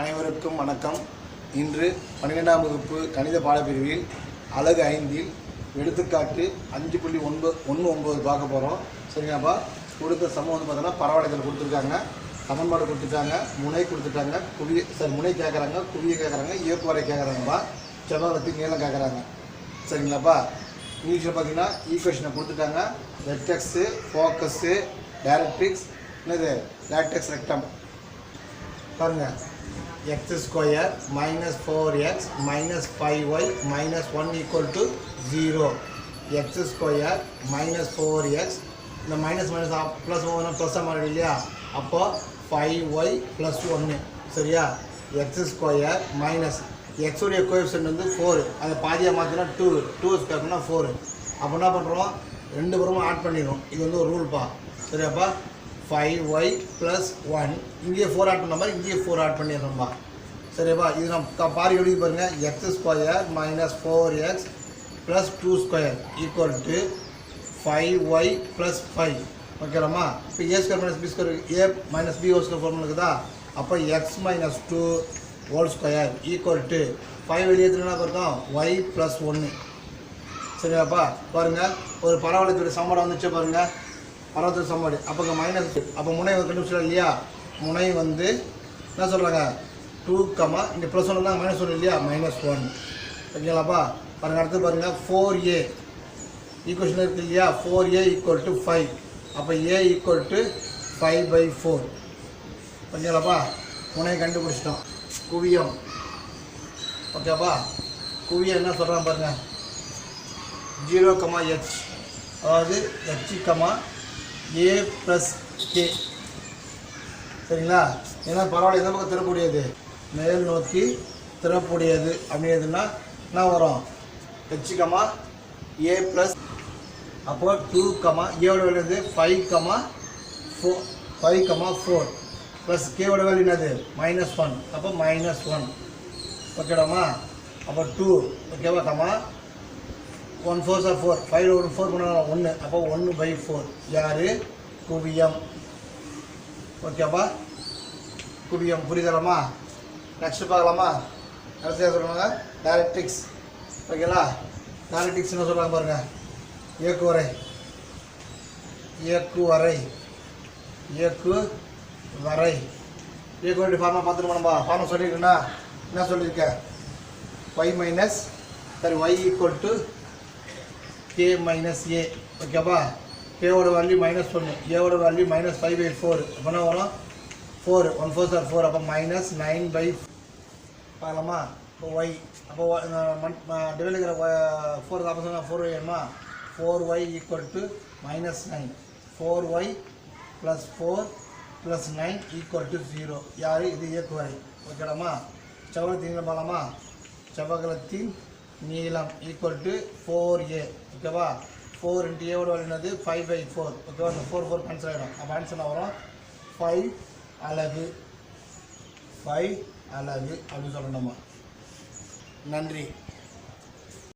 அனைவருக்கும் வணக்கம். இன்று பன்னிரெண்டாம் வகுப்பு கணித பாடப்பிரிவில் அழகு ஐந்தில் எடுத்துக்காட்டு அஞ்சு புள்ளி ஒன்பது ஒன்று ஒம்பது பார்க்க போகிறோம் சரிங்களாப்பா கொடுத்த சமம் வந்து பார்த்தோன்னா பரவாயில்ல கொடுத்துருக்காங்க. சமன்பாடு கொடுத்துட்டாங்க முனை கொடுத்துட்டாங்க குவிய சரி முனை கேட்குறாங்க குவியை கேட்குறாங்க இயக்குவரை கேட்குறாங்கப்பா செவ்வகத்துக்கு நீளம் கேட்குறாங்க சரிங்களாப்பா இங்கிலீஷில் பார்த்தீங்கன்னா ஈக்குவேஷனை கொடுத்துட்டாங்க. வெக்டெக்ஸு ஃபோக்கஸு டேரக்ட்ரிக்ஸ் என்னது? லேட்டெக்ஸ் ரெக்டம் பாருங்கள் x square minus four x minus five y minus one equal to zero x square minus four x இந்த மைனஸ் மைனஸ் ப்ளஸ் ஒன்று ப்ளஸ்ஸாக மாறிடு இல்லையா? அப்போ ஃபைவ் ஒய் ப்ளஸ் ஒன்று சரியா? எக்ஸ் ஸ்கொயர் மைனஸ் எக்ஸுடைய கோஎஃபிஷியன்ட் வந்து ஃபோர் அதை பாதியாக மாற்றினா டூ டூ ஸ்கொயர்னா ஃபோர் அப்போ என்ன பண்ணுறோம் ரெண்டு புறமும் ஆட் பண்ணிடுவோம் இது வந்து ஒரு ரூல்ப்பா சரியாப்பா? ஃபைவ் ஒய் ப்ளஸ் ஒன் இங்கேயே ஃபோர் ஆட் பண்ண மாதிரி இங்கேயே ஃபோர் ஆட் பண்ணிடுறோம்மா சரிப்பா? இது நம்ம பாரி எழுதி பாருங்கள் x square minus four x plus two square equal to five y plus five ஓகேலாமா? இப்போ a square minus b square a minus b whole square formula இருக்குதா? அப்போ x minus two whole square equal to five வெளியே எத்தனை இருக்கும்? Y plus ஒன்று சரியாப்பா? பாருங்கள் ஒரு பரவலத்துடைய சமடம் வந்துச்சு பாருங்கள் அறுபத்தி சமன்பாடு அப்போ இங்கே மைனஸ் அப்போ முனை கண்டுபிடிச்சா இல்லையா? முனை வந்து என்ன சொல்கிறாங்க டூ கமா இங்கே ப்ளஸ் ஒன்று தான் மைனஸ் ஒன்று இல்லையா? மைனஸ் ஒன் ஓகேங்களாப்பா? பாருங்கள் அடுத்து பாருங்கள் ஃபோர் ஏ ஈக்குவேஷன் இருக்குது இல்லையா? Four a equal to five அப்போ a equal to five by four ஓகேங்களாப்பா? முனையை கண்டுபிடிச்சிட்டோம். குவியம். ஓகேப்பா? குவியம் என்ன சொல்கிறான் பாருங்கள் ஜீரோ கமா ஹெச் அதாவது h comma a plus k சரிங்களா? ஏன்னா பரவாயில்ல எந்த பக்கம் திறக்கூடியது மேல் நோக்கி திறக்கூடியது அப்படின்றதுன்னா என்ன வரும்? ஹெச் ஏ ப்ளஸ் அப்போ டூ கமா ஏவோட வேல்யூ வந்து five comma four five comma four plus கேவோட value என்னது? மைனஸ் ஒன் அப்போ மைனஸ் ஒன் ஓகேடாமா அப்போ டூ ஓகேவா comma one four sir four five ஒரு ஃபோர் பண்ணலாம். ஒன்று அப்போ ஒன்று பை ஃபோர் யார்? குவியம். ஓகேப்பா குவியம். புரிதலமா நெக்ஸ்ட் பார்க்கலாமா? கடைசியாக சொல்லுவாங்க டேரக்டிக்ஸ் ஓகேங்களா டைரக்டிக்ஸ் என்ன சொல்கிறாங்க பாருங்கள் இயக்குவரை இயக்குவரை இயக்கு வரை. இயக்குவரை ஃபார்மாக பார்த்துட்டு போனோம்பா ஃபார்மாக சொல்லியிருக்கேன்னா என்ன சொல்லியிருக்கேன் ஒய் மைனஸ் சரி y equal to k minus a ஓகேப்பா கேவோட வேல்யூ மைனஸ் ஒன்று ஏவோட value minus five by four அப்போ வரும்? Four one four sir four அப்போ மைனஸ் நைன் பை பார்க்கலாமா? இப்போ ஒய் அப்போ டிவைட் இருக்கிற four opposite four Oyma four y equal to minus nine four y plus four plus nine equal to zero யார்? இது இயக்குவரை ஓகேடாமா? செவ்வகத்தின் பார்க்கலாமா? செவ்வகத்தின் நீளம் ஈக்குவல் டு ஃபோர் ஏ ஓகேவா? ஃபோர் இன்ட்டு ஏவோட வேல்யூ என்னது? ஃபைவ் பை ஃபோர் ஓகேவா? அந்த ஃபோர் ஃபோர் கேன்சல் ஆகிடும் அப்போ ஆன்சர் என்ன வரும்? ஃபைவ் அழகு ஃபைவ் அழகு அப்படின்னு சொல்லணுமா? நன்றி.